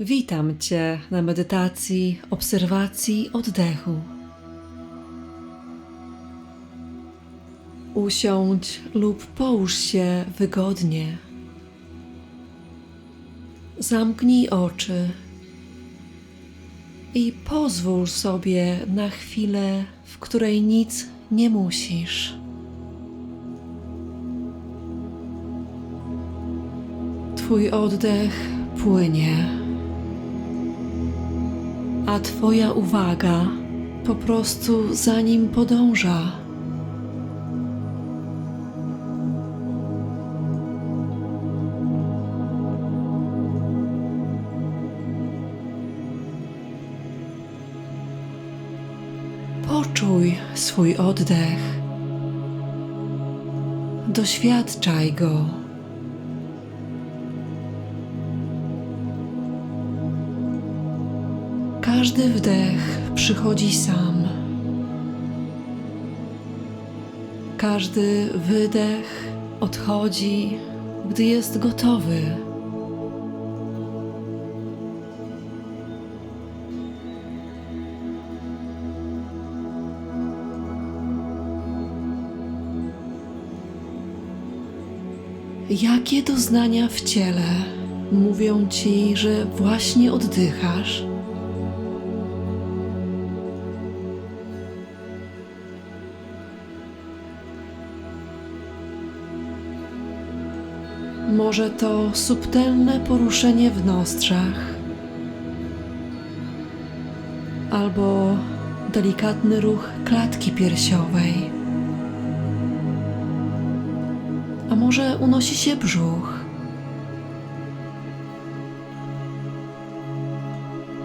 Witam Cię na medytacji obserwacji oddechu. Usiądź lub połóż się wygodnie. Zamknij oczy i pozwól sobie na chwilę, w której nic nie musisz. Twój oddech płynie, a Twoja uwaga po prostu za nim podąża. Poczuj swój oddech. Doświadczaj go. Każdy wdech przychodzi sam. Każdy wydech odchodzi, gdy jest gotowy. Jakie doznania w ciele mówią ci, że właśnie oddychasz? Może to subtelne poruszenie w nostrzach, albo delikatny ruch klatki piersiowej, a może unosi się brzuch,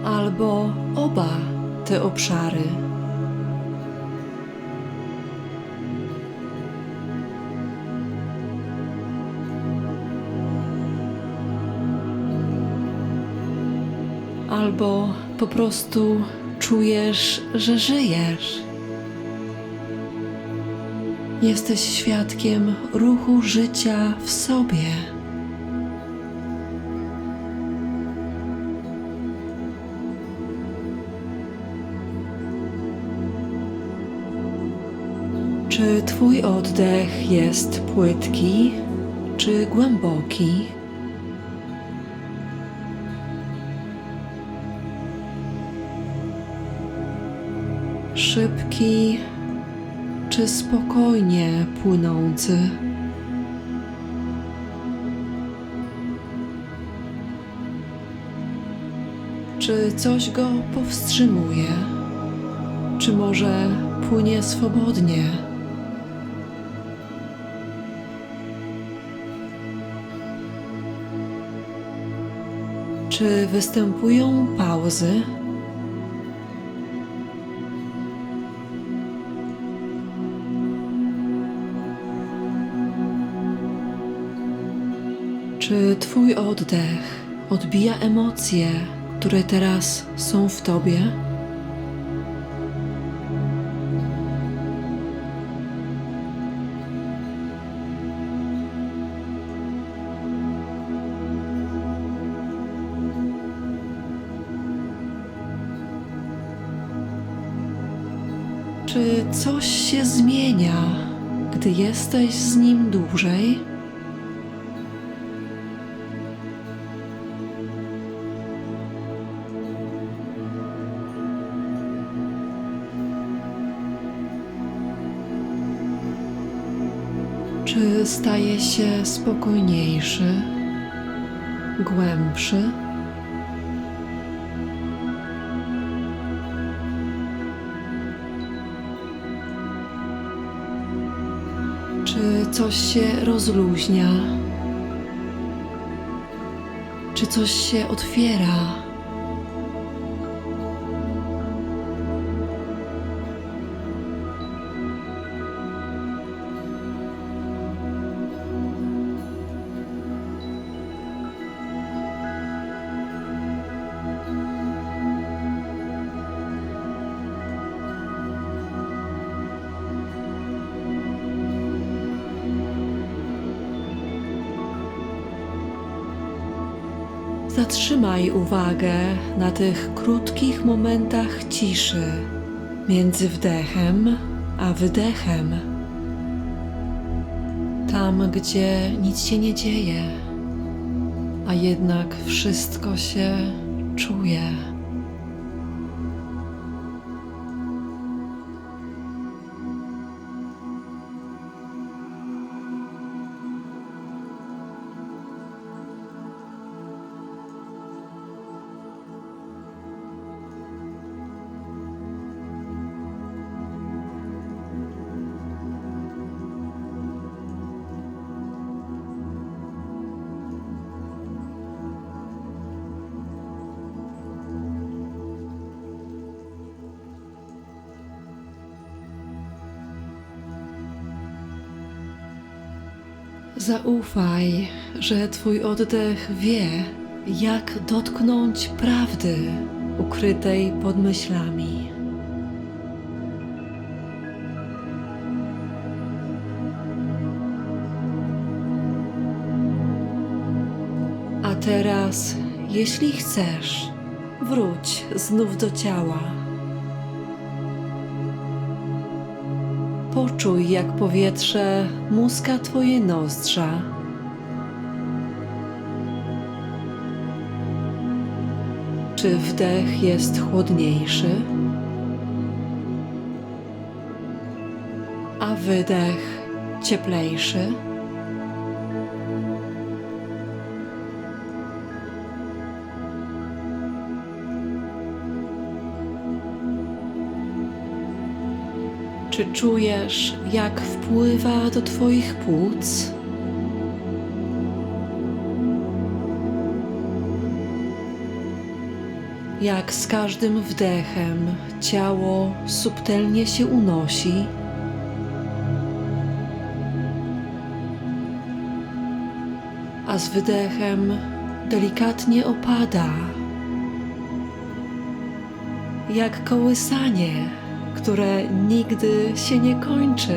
albo oba te obszary. Albo po prostu czujesz, że żyjesz. Jesteś świadkiem ruchu życia w sobie. Czy Twój oddech jest płytki czy głęboki? Szybki czy spokojnie płynący. Czy coś go powstrzymuje? Czy może płynie swobodnie? Czy występują pauzy? Czy Twój oddech odbija emocje, które teraz są w Tobie? Czy coś się zmienia, gdy jesteś z nim dłużej? Czy staje się spokojniejszy, głębszy? Czy coś się rozluźnia? Czy coś się otwiera? Zatrzymaj uwagę na tych krótkich momentach ciszy między wdechem a wydechem. Tam, gdzie nic się nie dzieje, a jednak wszystko się czuje. Zaufaj, że Twój oddech wie, jak dotknąć prawdy ukrytej pod myślami. A teraz, jeśli chcesz, wróć znów do ciała. Poczuj, jak powietrze muska Twoje nozdrza. Czy wdech jest chłodniejszy? A wydech cieplejszy? Czy czujesz, jak wpływa do Twoich płuc? Jak z każdym wdechem ciało subtelnie się unosi, a z wydechem delikatnie opada, jak kołysanie które nigdy się nie kończy.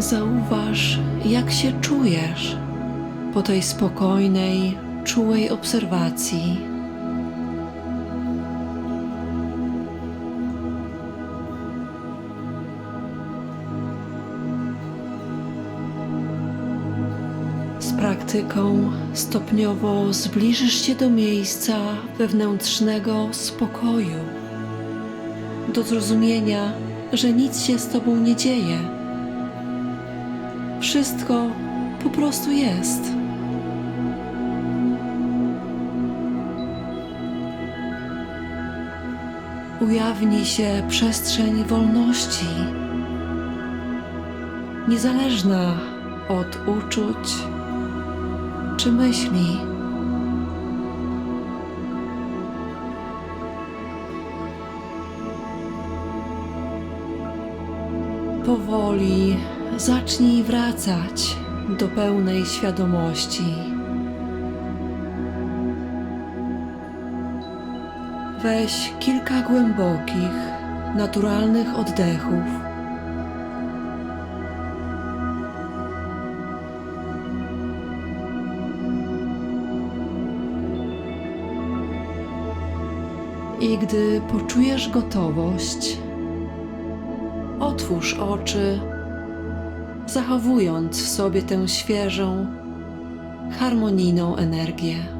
Zauważ, jak się czujesz po tej spokojnej, czułej obserwacji. Z praktyką stopniowo zbliżysz się do miejsca wewnętrznego spokoju, do zrozumienia, że nic się z tobą nie dzieje wszystko po prostu jest. Ujawni się przestrzeń wolności, niezależna od uczuć czy myśli. Powoli zacznij wracać do pełnej świadomości. Weź kilka głębokich, naturalnych oddechów. I gdy poczujesz gotowość, otwórz oczy zachowując w sobie tę świeżą, harmonijną energię.